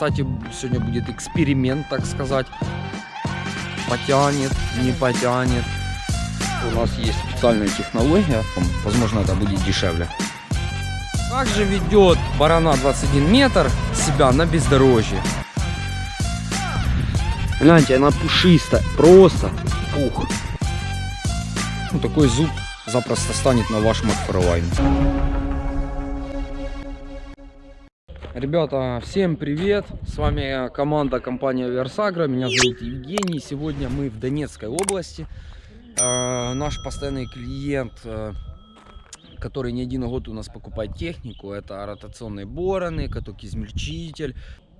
Кстати, сегодня будет эксперимент, так сказать. Потянет, не потянет. У нас есть специальная технология. Возможно, это будет дешевле. Как же ведет барана 21 метр себя на бездорожье? Гляньте, она пушистая, просто пух. Ну, такой зуб запросто станет на ваш Макфаровайн. Ребята, всем привет! С вами команда компания Версагра. Меня зовут Евгений. Сегодня мы в Донецкой области. Э, наш постоянный клиент, э, который не один год у нас покупает технику, это ротационные бороны, каток-измельчитель.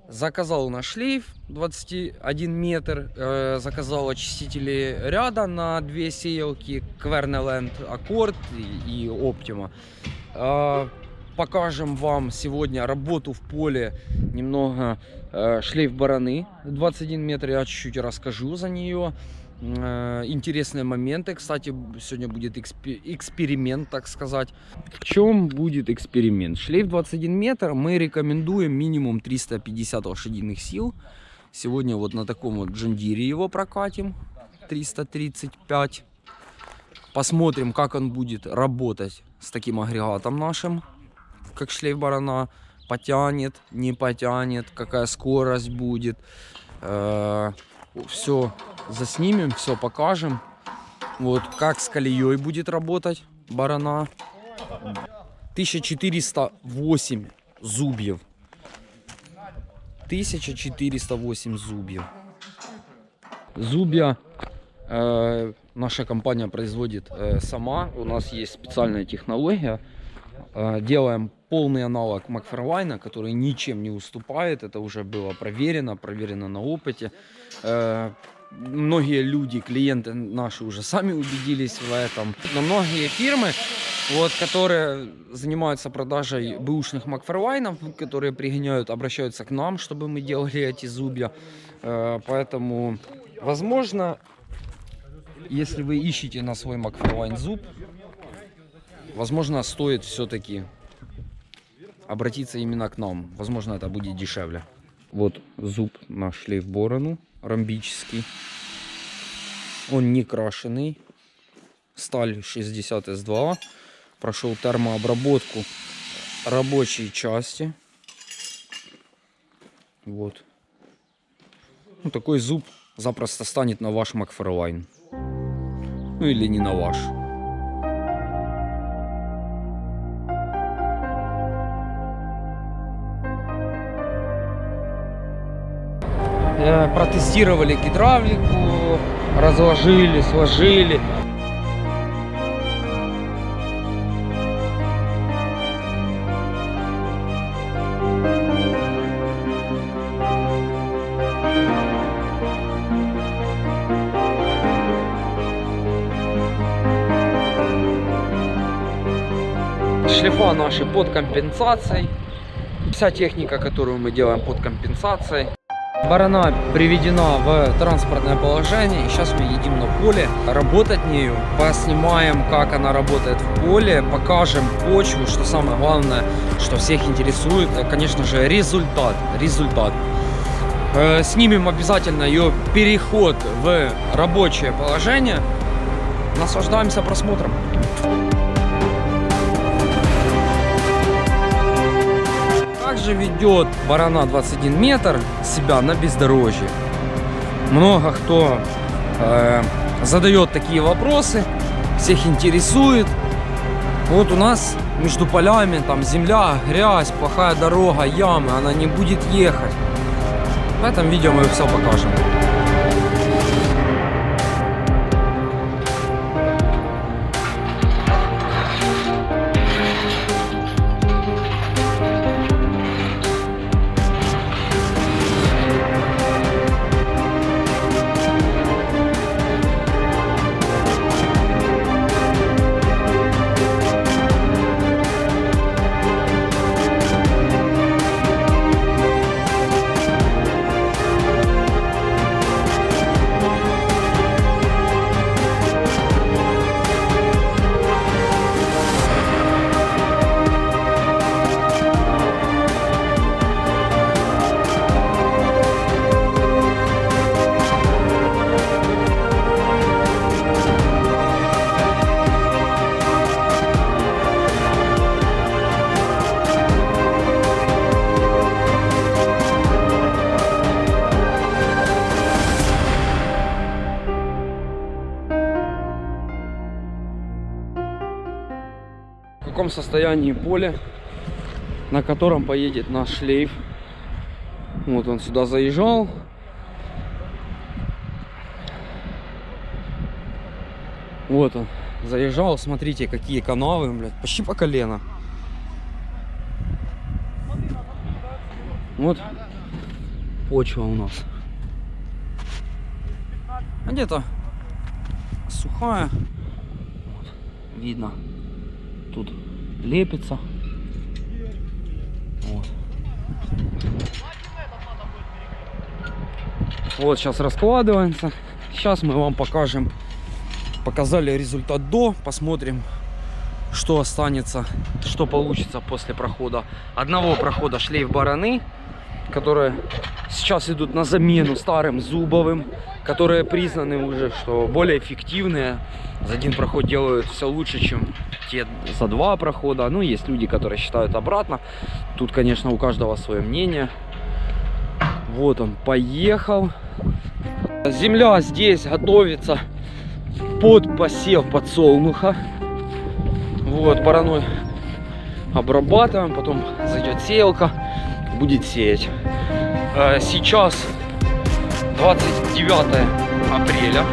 Заказал у нас шлейф 21 метр, э, заказал очистители ряда на две сеялки, Квернеленд Аккорд и, и Optima. Покажем вам сегодня работу в поле, немного э, шлейф бараны 21 метр, я чуть-чуть расскажу за нее. Э, интересные моменты. Кстати, сегодня будет эксперимент, так сказать. В чем будет эксперимент? Шлейф 21 метр мы рекомендуем минимум 350 лошадиных сил. Сегодня вот на таком вот джундире его прокатим. 335. Посмотрим, как он будет работать с таким агрегатом нашим, как шлейф барана. Потянет, не потянет, какая скорость будет. Э, Все заснимем, все покажем. Вот как с колеей будет работать барана. 1408 зубьев. 1408 зубьев. Зубья э, наша компания производит э, сама. У нас есть специальная технология. Э, делаем полный аналог Макферлайна, который ничем не уступает. Это уже было проверено, проверено на опыте. Э, многие люди, клиенты наши уже сами убедились в этом. Но многие фирмы, вот, которые занимаются продажей бэушных Макферлайнов, которые пригоняют, обращаются к нам, чтобы мы делали эти зубья. Э, поэтому, возможно, если вы ищете на свой Макферлайн зуб, возможно, стоит все-таки обратиться именно к нам. Возможно, это будет дешевле. Вот зуб на шлейф борону ромбический. Он не крашеный. Сталь 60 S2. Прошел термообработку рабочей части. Вот. Ну, такой зуб запросто станет на ваш Макферлайн. Ну или не на ваш. Протестировали гидравлику, разложили, сложили. Шлифа наши под компенсацией. Вся техника, которую мы делаем под компенсацией. Барана приведена в транспортное положение. Сейчас мы едем на поле. Работать нею. Поснимаем, как она работает в поле. Покажем почву, что самое главное, что всех интересует. Конечно же, результат. Результат. Э, снимем обязательно ее переход в рабочее положение. Наслаждаемся просмотром. Же ведет барана 21 метр себя на бездорожье. Много кто э, задает такие вопросы, всех интересует. Вот у нас между полями там земля, грязь, плохая дорога, ямы, она не будет ехать. В этом видео мы все покажем. Состоянии поле, на котором поедет наш шлейф. Вот он сюда заезжал. Вот он заезжал. Смотрите, какие канавы, блядь, почти по колено. Вот почва у нас. А где-то сухая. Видно. Тут лепится. Вот. Вот сейчас раскладывается. Сейчас мы вам покажем. Показали результат до. Посмотрим, что останется, что получится после прохода. Одного прохода шлейф бараны, которые сейчас идут на замену старым зубовым, которые признаны уже, что более эффективные. За один проход делают все лучше, чем те за два прохода. Ну, есть люди, которые считают обратно. Тут, конечно, у каждого свое мнение. Вот он, поехал. Земля здесь готовится под посев подсолнуха. Вот, бараной обрабатываем, потом зайдет сеялка, будет сеять. Э, Сейчас 29 апреля.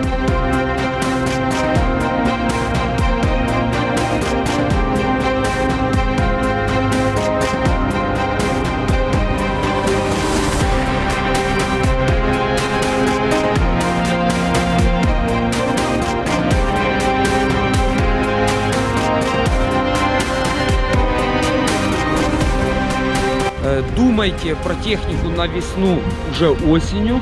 Думайте про технику на весну уже осенью.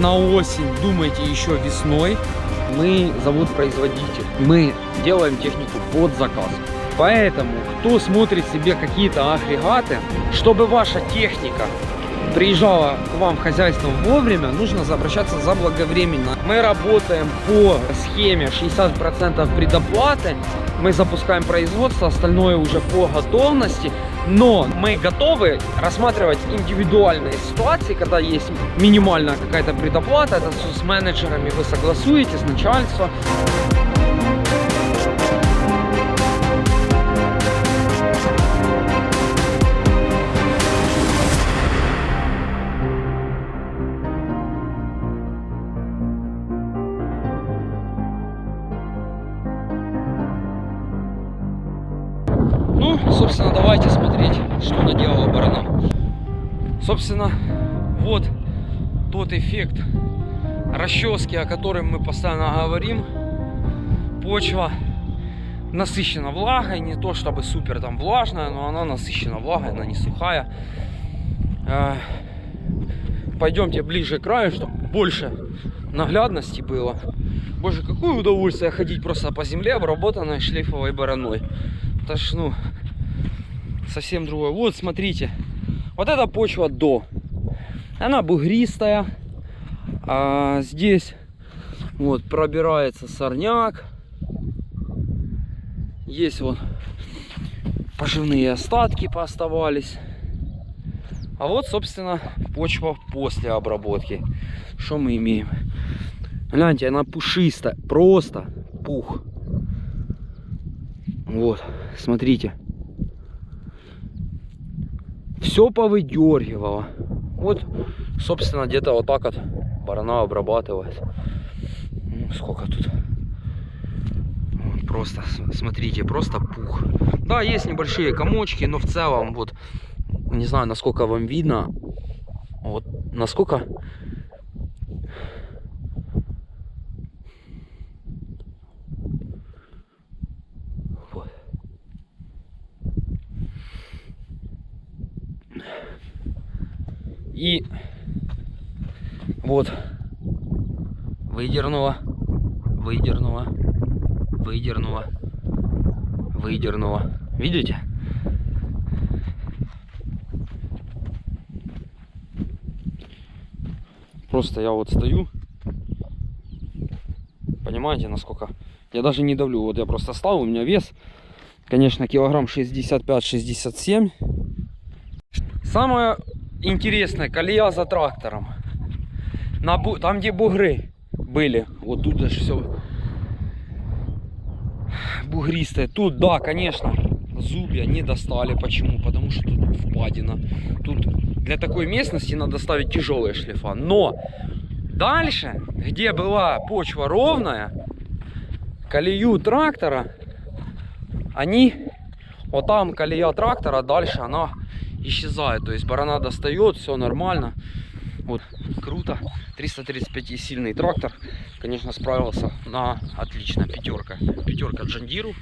На осень думайте еще весной. Мы завод-производитель. Мы делаем технику под заказ. Поэтому, кто смотрит себе какие-то агрегаты, чтобы ваша техника приезжала к вам в хозяйство вовремя, нужно обращаться заблаговременно. Мы работаем по схеме 60% предоплаты. Мы запускаем производство, остальное уже по готовности. Но мы готовы рассматривать индивидуальные ситуации, когда есть минимальная какая-то предоплата. Это с менеджерами вы согласуете, с начальством. Собственно, давайте смотреть, что наделала барана. Собственно, вот тот эффект расчески, о котором мы постоянно говорим. Почва насыщена влагой, не то чтобы супер там влажная, но она насыщена влагой, она не сухая. Э, Пойдемте ближе к краю, чтобы больше наглядности было. Боже, какое удовольствие ходить просто по земле, обработанной шлейфовой бараной. Это ж, ну, совсем другое. Вот, смотрите. Вот эта почва до. Она бугристая. А здесь вот пробирается сорняк. Есть вот поживные остатки пооставались. А вот, собственно, почва после обработки. Что мы имеем? Гляньте, она пушистая. Просто пух. Вот, смотрите. Все повыдергивало. Вот, собственно, где-то вот так вот барана обрабатывает. Ну, сколько тут? Вот, Просто, смотрите, просто пух. Да, есть небольшие комочки, но в целом, вот, не знаю, насколько вам видно, вот, насколько Вот. И вот выдернула, выдернула, выдернула, выдернула. Видите? Просто я вот стою. Понимаете, насколько? Я даже не давлю. Вот я просто стал, у меня вес, конечно, килограмм 65-67. Самое интересное, колея за трактором. На Там, где бугры были, вот тут даже все бугристое. Тут, да, конечно, зубья не достали. Почему? Потому что тут впадина. Тут для такой местности надо ставить тяжелые шлифа. Но дальше, где была почва ровная, колею трактора, они, вот там колея трактора, дальше она исчезает. То есть барана достает, все нормально. Вот, круто. 335 сильный трактор. Конечно, справился на отлично. Пятерка. Пятерка Джандиру.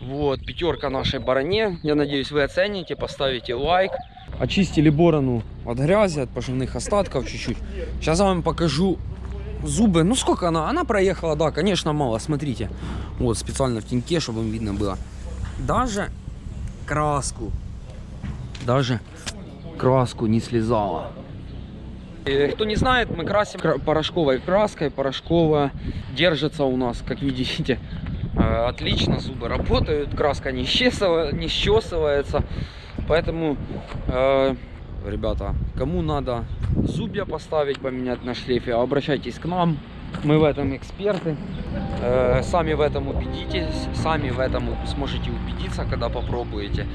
Вот, пятерка нашей баране. Я надеюсь, вы оцените, поставите лайк. Очистили борону от грязи, от поживных остатков чуть-чуть. Сейчас я вам покажу зубы. Ну, сколько она? Она проехала, да, конечно, мало. Смотрите. Вот, специально в теньке, чтобы вам видно было. Даже краску. Даже краску не слезала. Э, Кто не знает, мы красим кра- порошковой краской. Порошковая держится у нас, как видите, э, отлично. Зубы работают, краска не, исчесыва- не счесывается. Поэтому, э, ребята, кому надо зубья поставить, поменять на шлейфе, обращайтесь к нам. Мы в этом эксперты. Сами в этом убедитесь, сами в этом сможете убедиться, когда попробуете.